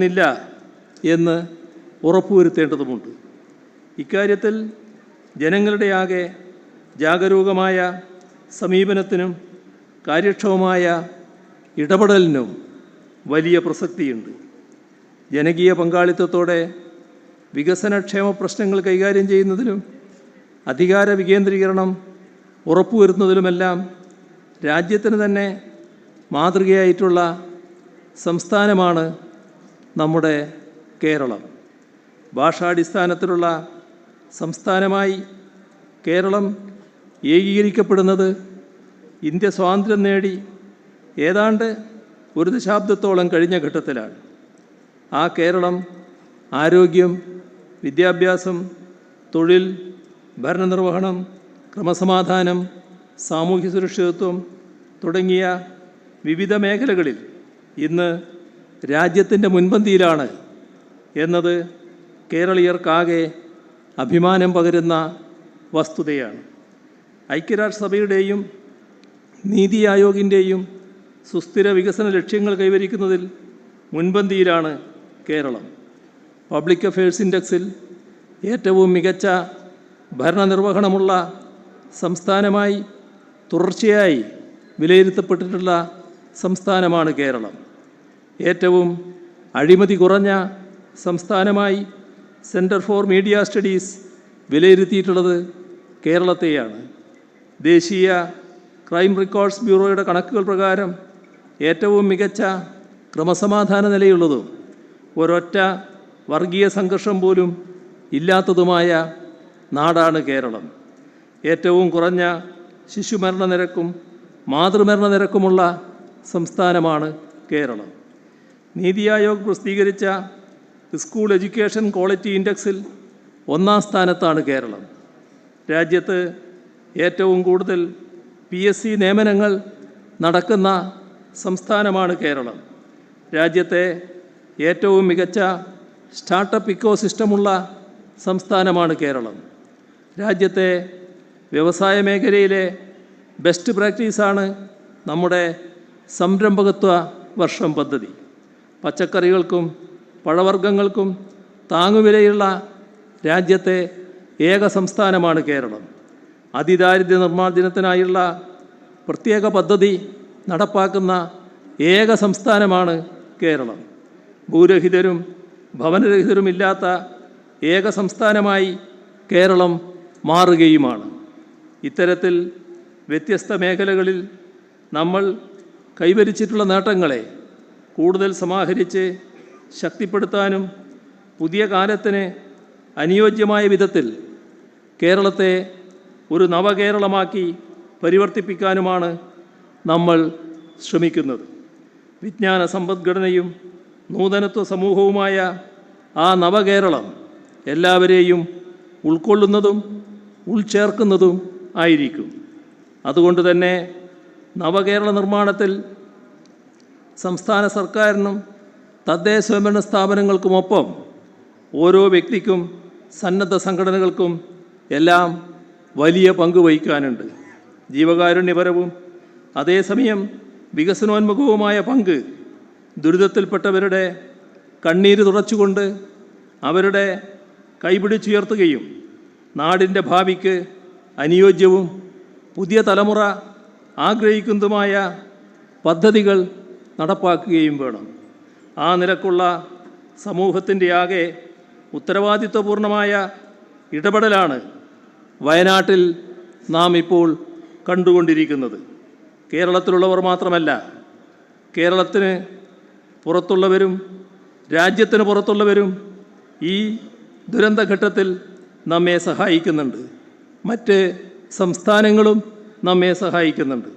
ഉണ്ടാകുന്നില്ല എന്ന് ഉറപ്പുവരുത്തേണ്ടതുമുണ്ട്. ഇക്കാര്യത്തിൽ ജനങ്ങളുടെ ആകെ ജാഗരൂകമായ സമീപനത്തിനും കാര്യക്ഷമമായ ഇടപെടലിനും വലിയ പ്രസക്തിയുണ്ട്. ജനകീയ പങ്കാളിത്തത്തോടെ വികസനക്ഷേമ പ്രശ്നങ്ങൾ കൈകാര്യം ചെയ്യുന്നതിലും അധികാര വികേന്ദ്രീകരണം ഉറപ്പുവരുത്തുന്നതിലുമെല്ലാം രാജ്യത്തിന് തന്നെ മാതൃകയായിട്ടുള്ള സംസ്ഥാനമാണ് നമ്മുടെ കേരളം. ഭാഷാടിസ്ഥാനത്തിലുള്ള സംസ്ഥാനമായി കേരളം ഏകീകരിക്കപ്പെടുന്നത് ഇന്ത്യ സ്വാതന്ത്ര്യം നേടി ഏതാണ്ട് ഒരു ദശാബ്ദത്തോളം കഴിഞ്ഞ ഘട്ടത്തിലാണ്. ആ കേരളം ആരോഗ്യം വിദ്യാഭ്യാസം തൊഴിൽ ഭരണനിർവഹണം ക്രമസമാധാനം സാമൂഹ്യ സുരക്ഷിതത്വം തുടങ്ങിയ വിവിധ മേഖലകളിൽ ഇന്ന് രാജ്യത്തിന്റെ മുൻപന്തിയിലാണ് എന്നത് കേരളീയർക്കാകെ അഭിമാനം പകരുന്ന വസ്തുതയാണ്. ഐക്യരാഷ്ട്രസഭയുടെയും നീതി ആയോഗിന്റെയും സുസ്ഥിര വികസന ലക്ഷ്യങ്ങൾ കൈവരിക്കുന്നതിൽ മുൻപന്തിയിലാണ് കേരളം. പബ്ലിക് അഫയേഴ്സ് ഇൻഡെക്സിൽ ഏറ്റവും മികച്ച ഭരണനിർവഹണമുള്ള സംസ്ഥാനമായി തുടർച്ചയായി വിലയിരുത്തപ്പെട്ടിട്ടുള്ള സംസ്ഥാനമാണ് കേരളം. ഏറ്റവും അഴിമതി കുറഞ്ഞ സംസ്ഥാനമായി സെന്റർ ഫോർ മീഡിയ സ്റ്റഡീസ് വിലയിരുത്തിയിട്ടുള്ളത് കേരളത്തെയാണ്. ദേശീയ ക്രൈം റെക്കോർഡ്സ് ബ്യൂറോയുടെ കണക്കുകൾ പ്രകാരം ഏറ്റവും മികച്ച ക്രമസമാധാന നിലയുള്ളതും ഒരൊറ്റ വർഗീയ സംഘർഷം പോലും ഇല്ലാത്തതുമായ നാടാണ് കേരളം. ഏറ്റവും കുറഞ്ഞ ശിശുമരണ നിരക്കും മാതൃമരണ നിരക്കുമുള്ള സംസ്ഥാനമാണ് കേരളം. നീതി ആയോഗ് പ്രസിദ്ധീകരിച്ച സ്കൂൾ എഡ്യൂക്കേഷൻ ക്വാളിറ്റി ഇൻഡെക്സിൽ ഒന്നാം സ്ഥാനത്താണ് കേരളം. രാജ്യത്ത് ഏറ്റവും കൂടുതൽ പി എസ് സി നിയമനങ്ങൾ നടക്കുന്ന സംസ്ഥാനമാണ് കേരളം. രാജ്യത്തെ ഏറ്റവും മികച്ച സ്റ്റാർട്ടപ്പ് ഇക്കോ സിസ്റ്റമുള്ള സംസ്ഥാനമാണ് കേരളം. രാജ്യത്തെ വ്യവസായ മേഖലയിലെ ബെസ്റ്റ് പ്രാക്ടീസാണ് നമ്മുടെ സംരംഭകത്വ വർഷം പദ്ധതി. പച്ചക്കറികൾക്കും പഴവർഗങ്ങൾക്കും താങ്ങുവിലയുള്ള രാജ്യത്തെ ഏക സംസ്ഥാനമാണ് കേരളം. അതിദാരിദ്ര്യ നിർമ്മാർജനത്തിനായുള്ള പ്രത്യേക പദ്ധതി നടപ്പാക്കുന്ന ഏക സംസ്ഥാനമാണ് കേരളം. ഭൂരഹിതരും ഭവനരഹിതരുമില്ലാത്ത ഏക സംസ്ഥാനമായി കേരളം മാറുകയുമാണ്. ഇത്തരത്തിൽ വ്യത്യസ്ത മേഖലകളിൽ നമ്മൾ കൈവരിച്ചിട്ടുള്ള നേട്ടങ്ങളെ കൂടുതൽ സമാഹരിച്ച് ശക്തിപ്പെടുത്താനും പുതിയ കാലത്തിന് അനുയോജ്യമായ വിധത്തിൽ കേരളത്തെ ഒരു നവകേരളമാക്കി പരിവർത്തിപ്പിക്കാനുമാണ് നമ്മൾ ശ്രമിക്കുന്നത്. വിജ്ഞാന സമ്പദ്ഘടനയും നൂതനത്വ സമൂഹവുമായ ആ നവകേരളം എല്ലാവരെയും ഉൾക്കൊള്ളുന്നതും ഉൾച്ചേർക്കുന്നതും ആയിരിക്കും. അതുകൊണ്ട് തന്നെ നവകേരള നിർമ്മാണത്തിൽ സംസ്ഥാന സർക്കാരിനും തദ്ദേശ സ്വയംഭരണ സ്ഥാപനങ്ങൾക്കുമൊപ്പം ഓരോ വ്യക്തിക്കും സന്നദ്ധ സംഘടനകൾക്കും എല്ലാം വലിയ പങ്ക് വഹിക്കാനുണ്ട്. ജീവകാരുണ്യപരവും അതേസമയം വികസനോന്മുഖവുമായ പങ്ക് ദുരിതത്തിൽപ്പെട്ടവരുടെ കണ്ണീര് തുടച്ചുകൊണ്ട് അവരുടെ കൈപിടിച്ചുയർത്തുകയും നാടിന്റെ ഭാവിക്ക് അനുയോജ്യവും പുതിയ തലമുറ ആഗ്രഹിക്കുന്നതുമായ പദ്ധതികൾ നടപ്പാക്കുകയും വേണം. ആ നിലക്കുള്ള സമൂഹത്തിന്റെ ആകെ ഉത്തരവാദിത്വപൂർണമായ ഇടപെടലാണ് വയനാട്ടിൽ നാം ഇപ്പോൾ കണ്ടുകൊണ്ടിരിക്കുന്നത്. കേരളത്തിലുള്ളവർ മാത്രമല്ല കേരളത്തിന് പുറത്തുള്ളവരും രാജ്യത്തിന് പുറത്തുള്ളവരും ഈ ദുരന്തഘട്ടത്തിൽ നമ്മെ സഹായിക്കുന്നുണ്ട്. മറ്റ് സംസ്ഥാനങ്ങളും നമ്മെ സഹായിക്കുന്നുണ്ട്.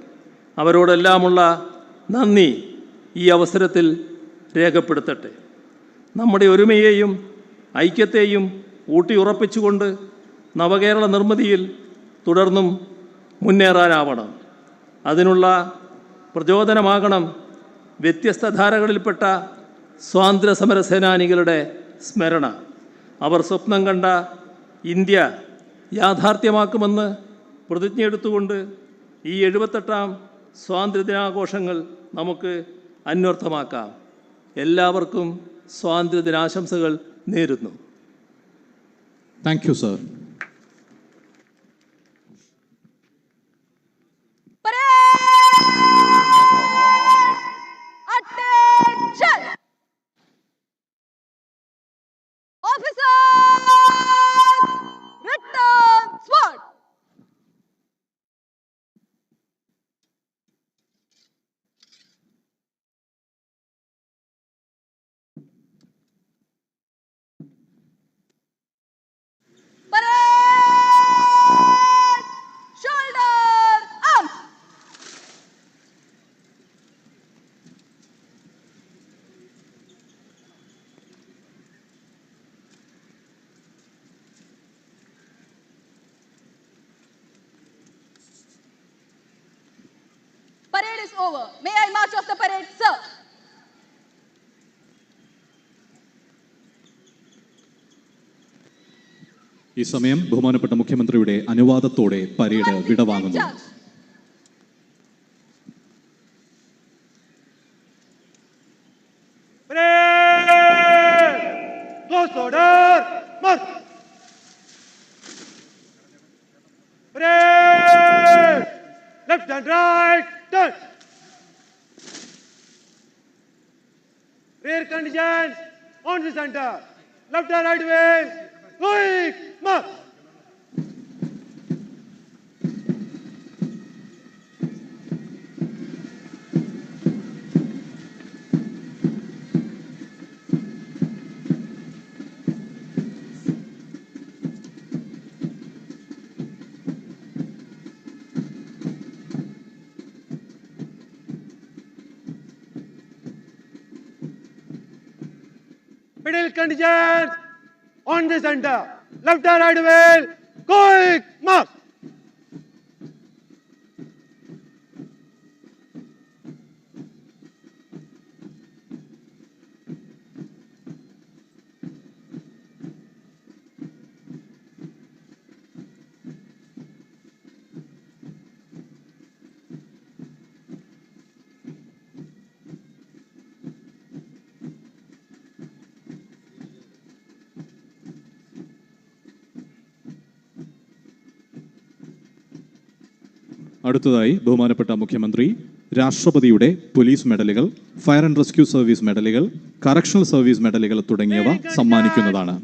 അവരോടെല്ലാമുള്ള നന്ദി. ഈ അവസരത്തിൽ രേഖപ്പെടുത്തട്ടെ. നമ്മുടെ ഒരുമയെയും ഐക്യത്തെയും ഊട്ടിയുറപ്പിച്ചുകൊണ്ട് നവകേരള നിർമ്മിതിയിൽ തുടർന്നും മുന്നേറാനാവണം. അതിനുള്ള പ്രചോദനമാകണം വ്യത്യസ്ത ധാരകളിൽപ്പെട്ട സ്വാതന്ത്ര്യ സമര സേനാനികളുടെ സ്മരണ. അവർ സ്വപ്നം കണ്ട ഇന്ത്യ യാഥാർത്ഥ്യമാക്കുമെന്ന് പ്രതിജ്ഞയെടുത്തുകൊണ്ട് ഈ എഴുപത്തെട്ടാം സ്വാതന്ത്ര്യദിനാഘോഷങ്ങൾ നമുക്ക് അന്വർത്ഥമാക്കാം എല്ലാവർക്കും സ്വാതന്ത്ര്യദിനാശംസകൾ നേരുന്നു thank you sir. Parade is over. May I march off the parade, sir? ഈ സമയം ബഹുമാനപ്പെട്ട മുഖ്യമന്ത്രിയുടെ അനുവാദത്തോടെ പരേഡ് വിടവാങ്ങുന്നു center. Left and right wing, quick, march! Conditions on the center. Left and right wheel, quick, അടുത്തതായി ബഹുമാനപ്പെട്ട മുഖ്യമന്ത്രി രാഷ്ട്രപതിയുടെ പോലീസ് മെഡലുകൾ ഫയർ ആൻഡ് റെസ്ക്യൂ സർവീസ് മെഡലുകൾ കറക്ഷണൽ സർവീസ് മെഡലുകൾ തുടങ്ങിയവ സമ്മാനിക്കുന്നതാണ്.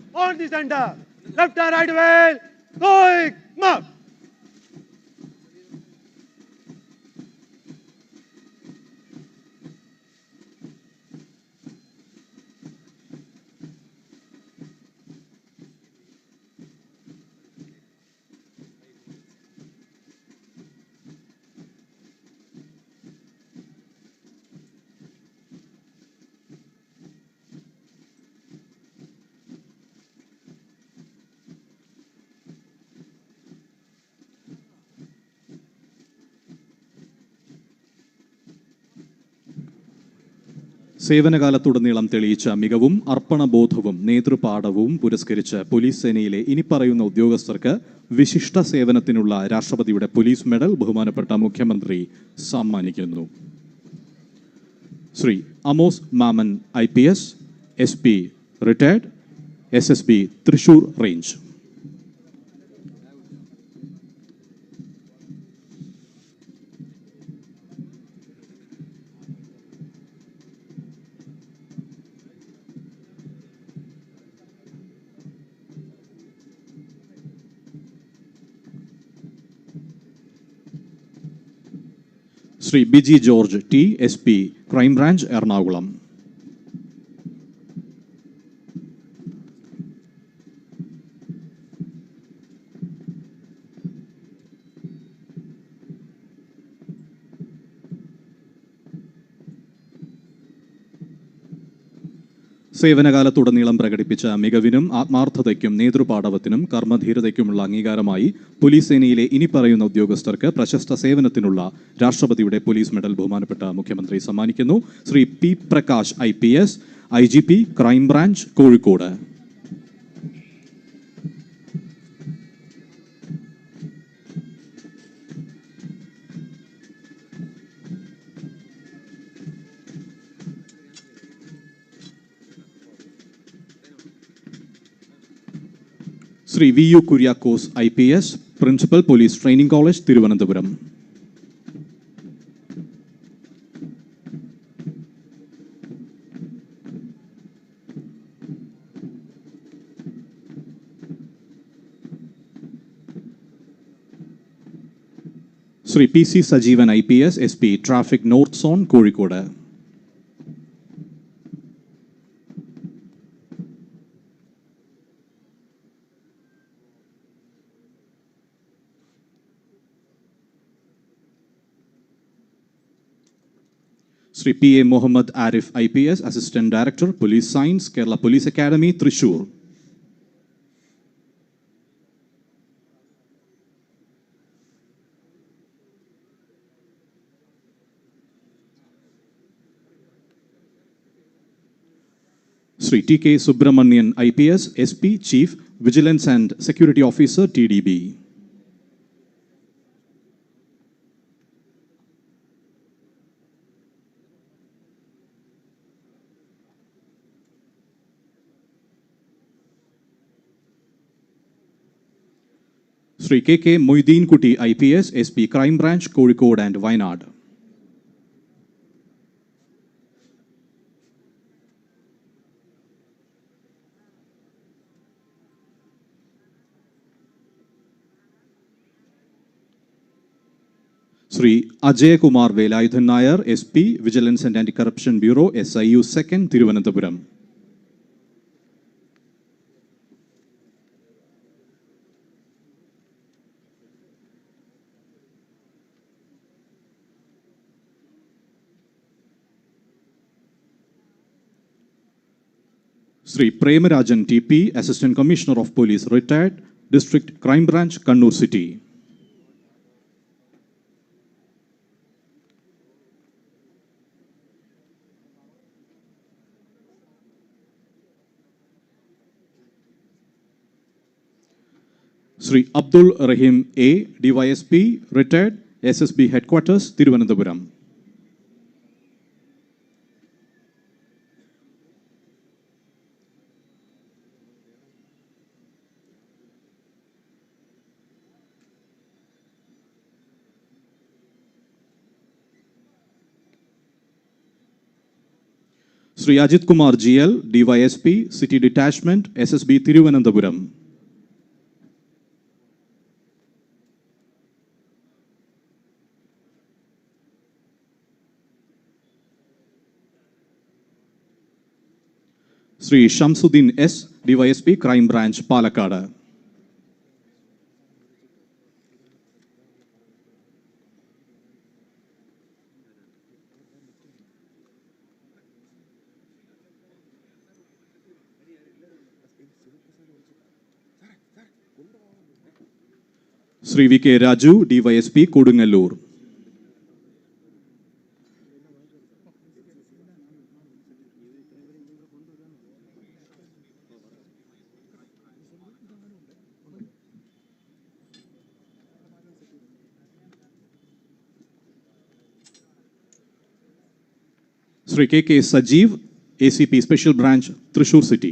സേവനകാലത്തുടനീളം തെളിയിച്ച മികവും അർപ്പണബോധവും നേതൃപാഠവും പുരസ്കരിച്ച് പോലീസ് സേനയിലെ ഇനി പറയുന്ന ഉദ്യോഗസ്ഥർക്ക് വിശിഷ്ട സേവനത്തിനുള്ള രാഷ്ട്രപതിയുടെ പോലീസ് മെഡൽ ബഹുമാനപ്പെട്ട മുഖ്യമന്ത്രി സമ്മാനിക്കുന്നു. Shri Amos Mammen I P S S P retired S S P Thrissur range. Shri Biji George T S P crime branch Ernakulam. സേവനകാലത്തുടനീളം പ്രകടിപ്പിച്ച മികവിനും ആത്മാർത്ഥതയ്ക്കും നേതൃപാടവത്തിനും കർമ്മധീരതയ്ക്കുമുള്ള അംഗീകാരമായി പോലീസ് സേനയിലെ ഇനി പറയുന്ന ഉദ്യോഗസ്ഥർക്ക് പ്രശസ്ത സേവനത്തിനുള്ള രാഷ്ട്രപതിയുടെ പോലീസ് മെഡൽ ബഹുമാനപ്പെട്ട മുഖ്യമന്ത്രി സമ്മാനിക്കുന്നു. Shri P Prakash I I G P crime branch Kozhikode. Shri V U Kuriakose I P S principal police training college Thiruvananthapuram. Shri P C Sajeevan I P S S P traffic north zone Kozhikode. Shri P A Muhammad Arif I P S assistant director police science Kerala police academy Thrissur Shri T K Subramanian I P S S P chief vigilance and security officer T D B Shri K K Moideenkutty I P S S P crime branch Kozhikode and Wayanad. Shri Ajayakumar Velayudhan Nair S P vigilance and anti corruption bureau S I U second Thiruvananthapuram. Shri Premarajan T P assistant commissioner of police retired district crime branch Kannur city. Shri Abdul Rahim A DYSP retired S S B headquarters Thiruvananthapuram. Shri Ajith Kumar G L DYSP city detachment S S B Thiruvananthapuram Shri Shamsuddin S DYSP crime branch Palakkad. Shri V K Raju DYSP Kodungallur. Shri K K Sajeev A C P special branch Thrissur city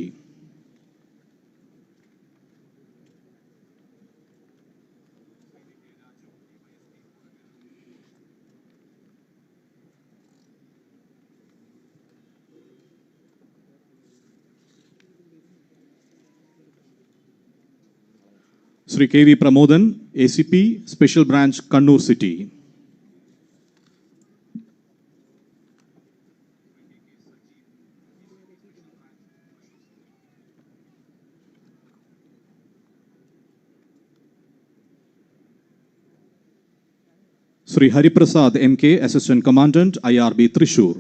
Shri K V Pramodan A C P special branch Kannur city Shri Hariprasad M K assistant commandant I R B Thrissur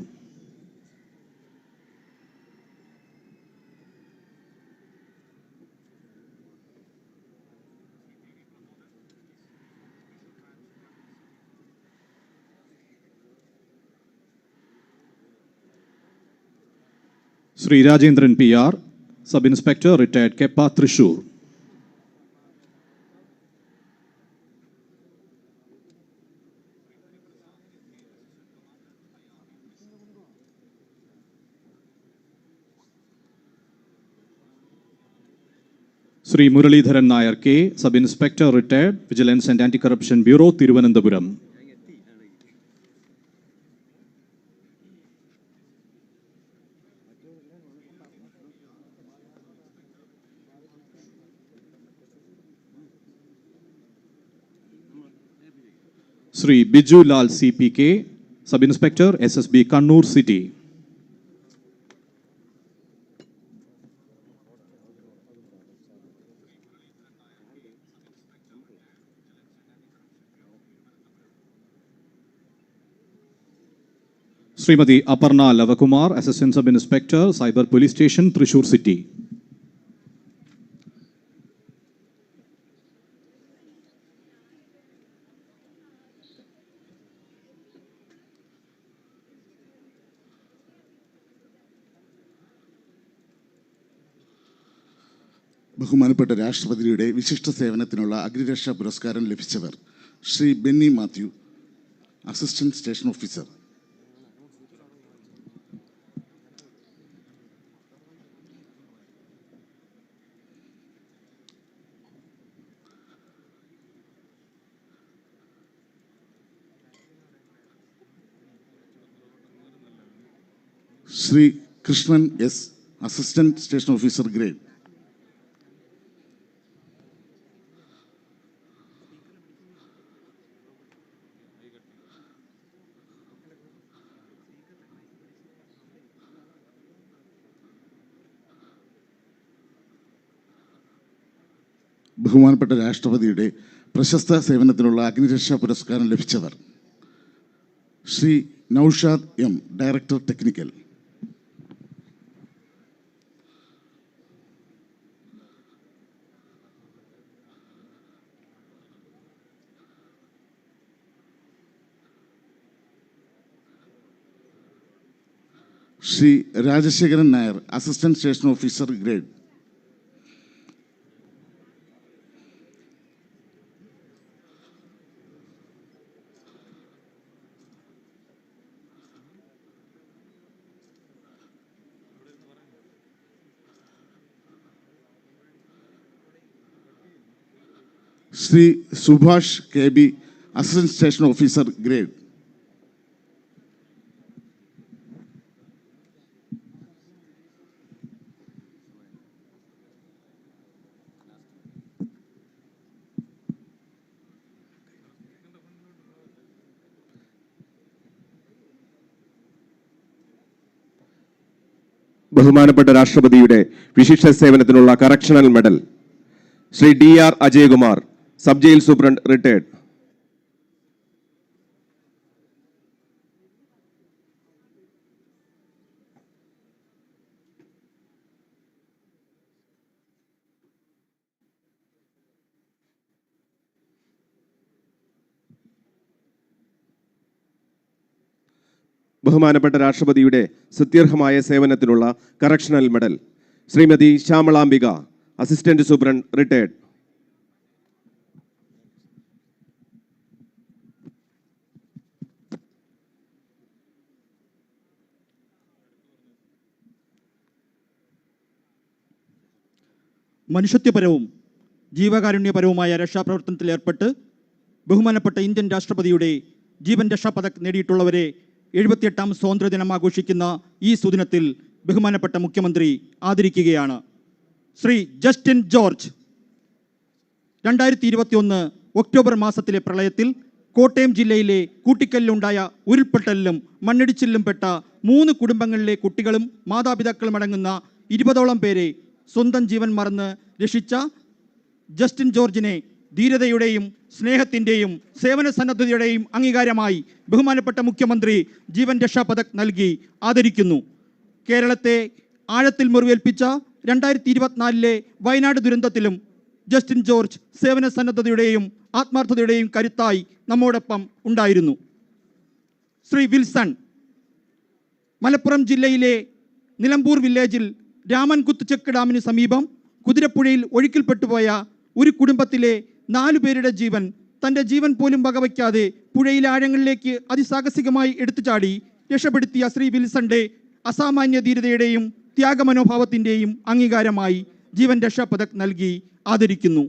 Shri Rajendran P R sub inspector retired KEPA Thrissur. Shri Muraleedharan Nair K sub inspector retired vigilance and anti corruption bureau Thiruvananthapuram. Shri Biju Lal C P K sub inspector S S B Kannur city Shrimati Aparna Lavakumar assistant sub inspector cyber police station Thrissur city ബഹുമാനപ്പെട്ട രാഷ്ട്രപതിയുടെ വിശിഷ്ട സേവനത്തിനുള്ള അഗ്നിരക്ഷാ പുരസ്കാരം ലഭിച്ചവർ Shri Benny Mathew assistant station officer. Shri Krishnan S assistant station officer grade. ബഹുമാനപ്പെട്ട രാഷ്ട്രപതിയുടെ പ്രശസ്ത സേവനത്തിനുള്ള അഗ്നിരക്ഷാ പുരസ്കാരം ലഭിച്ചവർ Shri Noushad M director technical. Shri Rajasekharan Nair assistant station officer grade. Shri Subhash K B assistant station officer grade. ബഹുമാനപ്പെട്ട രാഷ്ട്രപതിയുടെ വിശിഷ്ട സേവനത്തിനുള്ള correctional medal Shri D R Ajayakumar. Sub jail superintendent retired ബഹുമാനപ്പെട്ട രാഷ്ട്രപതിയുടെ സത്യർഹമായ സേവനത്തിനുള്ള correctional medal Shrimati Syamalambika assistant superintendent retired മനുഷ്യത്വപരവും ജീവകാരുണ്യപരവുമായ രക്ഷാപ്രവർത്തനത്തിൽ ഏർപ്പെട്ട് ബഹുമാനപ്പെട്ട ഇന്ത്യൻ രാഷ്ട്രപതിയുടെ ജീവൻ രക്ഷാ പതക് നേടിയിട്ടുള്ളവരെ എഴുപത്തിയെട്ടാം സ്വാതന്ത്ര്യദിനം ആഘോഷിക്കുന്ന ഈ സുദിനത്തിൽ ബഹുമാനപ്പെട്ട മുഖ്യമന്ത്രി ആദരിക്കുകയാണ്. ശ്രീ ജസ്റ്റിൻ ജോർജ് രണ്ടായിരത്തി ഇരുപത്തിയൊന്ന് ഒക്ടോബർ മാസത്തിലെ പ്രളയത്തിൽ കോട്ടയം ജില്ലയിലെ കൂട്ടിക്കല്ലിലുണ്ടായ ഉരുൾപൊട്ടലിലും മണ്ണിടിച്ചിലിലും പെട്ട മൂന്ന് കുടുംബങ്ങളിലെ കുട്ടികളും മാതാപിതാക്കളും അടങ്ങുന്ന ഇരുപതോളം പേരെ സ്വന്തം ജീവൻ മറന്ന് രക്ഷിച്ച ജസ്റ്റിൻ ജോർജിനെ ധീരതയുടെയും സ്നേഹത്തിന്റെയും സേവന സന്നദ്ധതയുടെയും അംഗീകാരമായി ബഹുമാനപ്പെട്ട മുഖ്യമന്ത്രി ജീവൻ രക്ഷാ പതക് നൽകി ആദരിക്കുന്നു. കേരളത്തെ ആഴത്തിൽ മുറിവേൽപ്പിച്ച രണ്ടായിരത്തി ഇരുപത്തിനാലിലെ വയനാട് ദുരന്തത്തിലും ജസ്റ്റിൻ ജോർജ് സേവന സന്നദ്ധതയുടെയും ആത്മാർത്ഥതയുടെയും കരുത്തായി നമ്മോടൊപ്പം ഉണ്ടായിരുന്നു. ശ്രീ വിൽസൺ മലപ്പുറം ജില്ലയിലെ നിലമ്പൂർ വില്ലേജിൽ രാമൻകുത്ത് ചെക്ക് ഡാമിന് സമീപം കുതിരപ്പുഴയിൽ ഒഴുക്കിൽപ്പെട്ടുപോയ ഒരു കുടുംബത്തിലെ നാലു പേരുടെ ജീവൻ തന്റെ ജീവൻ പോലും വകവയ്ക്കാതെ പുഴയിലെ ആഴങ്ങളിലേക്ക് അതിസാഹസികമായി എടുത്തു ചാടി രക്ഷപ്പെടുത്തിയ ശ്രീ വിൽസന്റെ അസാമാന്യ ധീരതയുടെയും ത്യാഗമനോഭാവത്തിന്റെയും അംഗീകാരമായി ജീവൻ രക്ഷാ പതക് നൽകി ആദരിക്കുന്നു.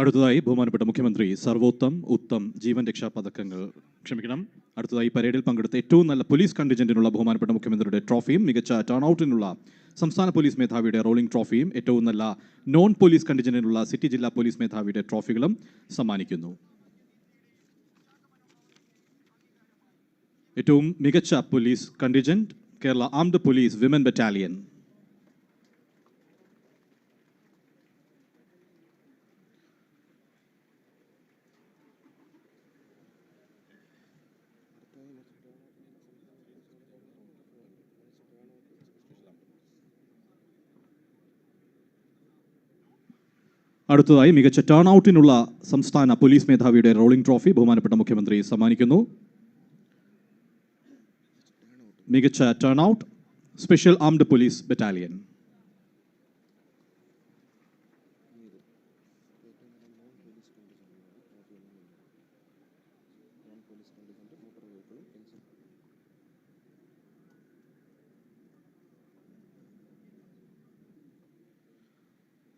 അടുത്തതായി ബഹുമാനപ്പെട്ട മുഖ്യമന്ത്രി സർവോത്തം ഉത്തം ജീവൻ രക്ഷാ പതക്കങ്ങൾ ക്ഷമിക്കണം. അടുത്തതായി പരേഡിൽ പങ്കെടുത്ത ഏറ്റവും നല്ല പോലീസ് കണ്ടിജന്റിനുള്ള ബഹുമാനപ്പെട്ട മുഖ്യമന്ത്രിയുടെ ട്രോഫിയും മികച്ച ടേൺ ഔട്ടിനുള്ള സംസ്ഥാന പോലീസ് മേധാവിയുടെ റോളിംഗ് ട്രോഫിയും ഏറ്റവും നല്ല നോൺ പോലീസ് കണ്ടിജന്റിനുള്ള സിറ്റി ജില്ലാ പോലീസ് മേധാവിയുടെ ട്രോഫികളും സമ്മാനിക്കുന്നു. ഏറ്റവും മികച്ച police contingent Kerala armed police women battalion. അടുത്തതായി മികച്ച ടേൺ ഔട്ടിനുള്ള സംസ്ഥാന പോലീസ് മേധാവിയുടെ റോളിംഗ് ട്രോഫി ബഹുമാനപ്പെട്ട മുഖ്യമന്ത്രി സമ്മാനിക്കുന്നു. മികച്ച turn out special armed police battalion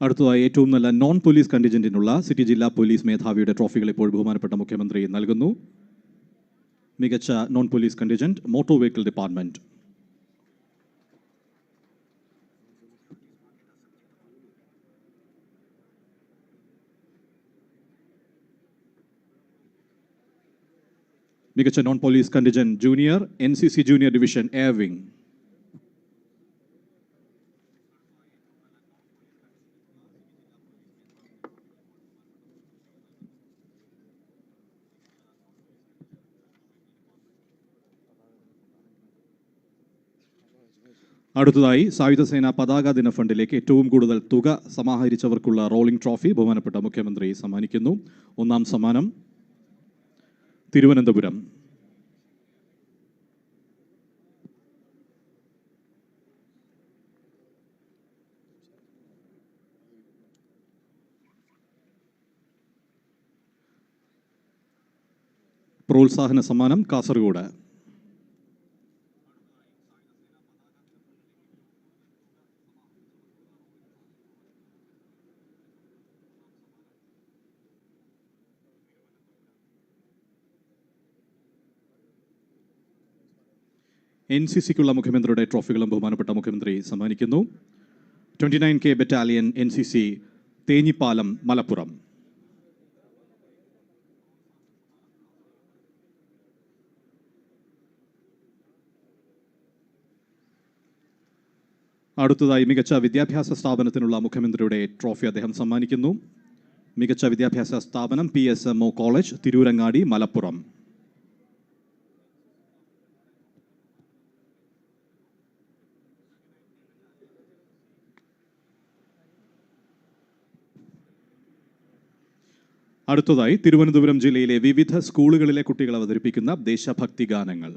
അടുത്തതായി ഏറ്റവും നല്ല നോൺ പോലീസ് കണ്ടിജന്റിനുള്ള സിറ്റി ജില്ലാ പോലീസ് മേധാവിയുടെ ട്രോഫികൾ ഇപ്പോൾ ബഹുമാനപ്പെട്ട മുഖ്യമന്ത്രി നൽകുന്നു. മികച്ച non police contingent motor vehicle department മികച്ച non police contingent junior N C C junior division air wing അടുത്തതായി സായുധ സേന പതാക ദിന ഫണ്ടിലേക്ക് ഏറ്റവും കൂടുതൽ തുക സമാഹരിച്ചവർക്കുള്ള റോളിംഗ് ട്രോഫി ബഹുമാനപ്പെട്ട മുഖ്യമന്ത്രി സമ്മാനിക്കുന്നു. ഒന്നാം സമ്മാനം തിരുവനന്തപുരം. പ്രോത്സാഹന സമ്മാനം കാസർഗോഡ്. എൻ സി സിക്കുള്ള മുഖ്യമന്ത്രിയുടെ ട്രോഫികളും ബഹുമാനപ്പെട്ട മുഖ്യമന്ത്രി സമ്മാനിക്കുന്നു. Twenty nine K battalion N C C Thenhipalam Malappuram. അടുത്തതായി മികച്ച വിദ്യാഭ്യാസ സ്ഥാപനത്തിനുള്ള മുഖ്യമന്ത്രിയുടെ ട്രോഫി അദ്ദേഹം സമ്മാനിക്കുന്നു. മികച്ച വിദ്യാഭ്യാസ സ്ഥാപനം P S M O college Tirurangadi Malappuram. അടുത്തതായി തിരുവനന്തപുരം ജില്ലയിലെ വിവിധ സ്കൂളുകളിലെ കുട്ടികൾ അവതരിപ്പിക്കുന്ന ദേശഭക്തി ഗാനങ്ങൾ.